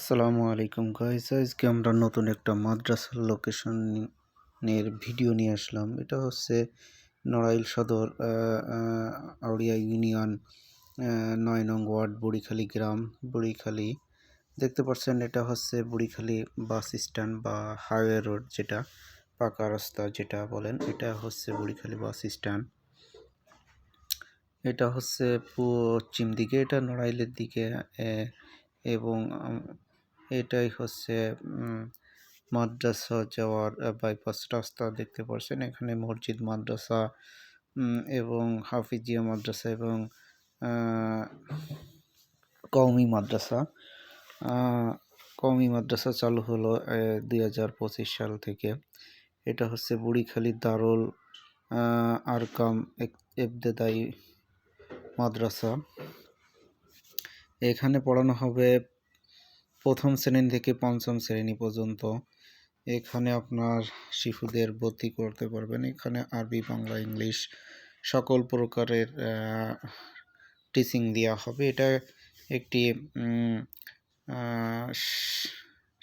আসসালামু আলাইকুম গাইস আজকে আমরা নতুন একটা মাদ্রাসার লোকেশনের ভিডিও নিয়ে আসলাম। এটা হচ্ছে নড়াইল সদর আউড়িয়া ইউনিয়ন নয় নং ওয়ার্ড বুড়িখালী গ্রাম, বুড়িখালী। দেখতে পাচ্ছেন, এটা হচ্ছে বুড়িখালী বাস স্ট্যান্ড বা হাইওয়ে রোড যেটা, পাকা রাস্তা যেটা বলেন, এটা হচ্ছে বুড়িখালী বাস স্ট্যান্ড এটা হচ্ছে পশ্চিম দিকে, এটা নড়াইলের দিকে এবং এটাই হচ্ছে মাদ্রাসা যাওয়ার বাইপাস রাস্তা দেখতে পাচ্ছেন এখানে মসজিদ, মাদ্রাসা এবং হাফিজিয়া মাদ্রাসা এবং কওমি মাদ্রাসা। কওমি মাদ্রাসা চালু হলো দুই হাজার পঁচিশ সাল থেকে। এটা হচ্ছে বুড়িখালী দারুল আরকাম এবতেদায়ী মাদ্রাসা। এখানে পড়ানো হবে প্রথম শ্রেণি থেকে পঞ্চম শ্রেণি পর্যন্ত। এখানে আপনার শিশুদের ভর্তি করতে পারবেন। এখানে আরবি, বাংলা, ইংলিশ সকল প্রকারের টিচিং দেওয়া হবে। এটা একটি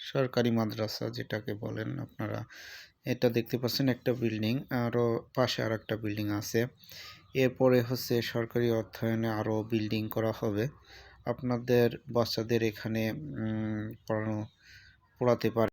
সরকারি মাদ্রাসা যেটাকে বলেন আপনারা। এটা দেখতে পাচ্ছেন একটা বিল্ডিং আরও পাশে আর একটা বিল্ডিং আছে। এরপরে হচ্ছে সরকারি অর্থায়নে আরও বিল্ডিং করা হবে। আপনাদের বাচ্চাদের এখানে পড়ানো পড়াতে পারে।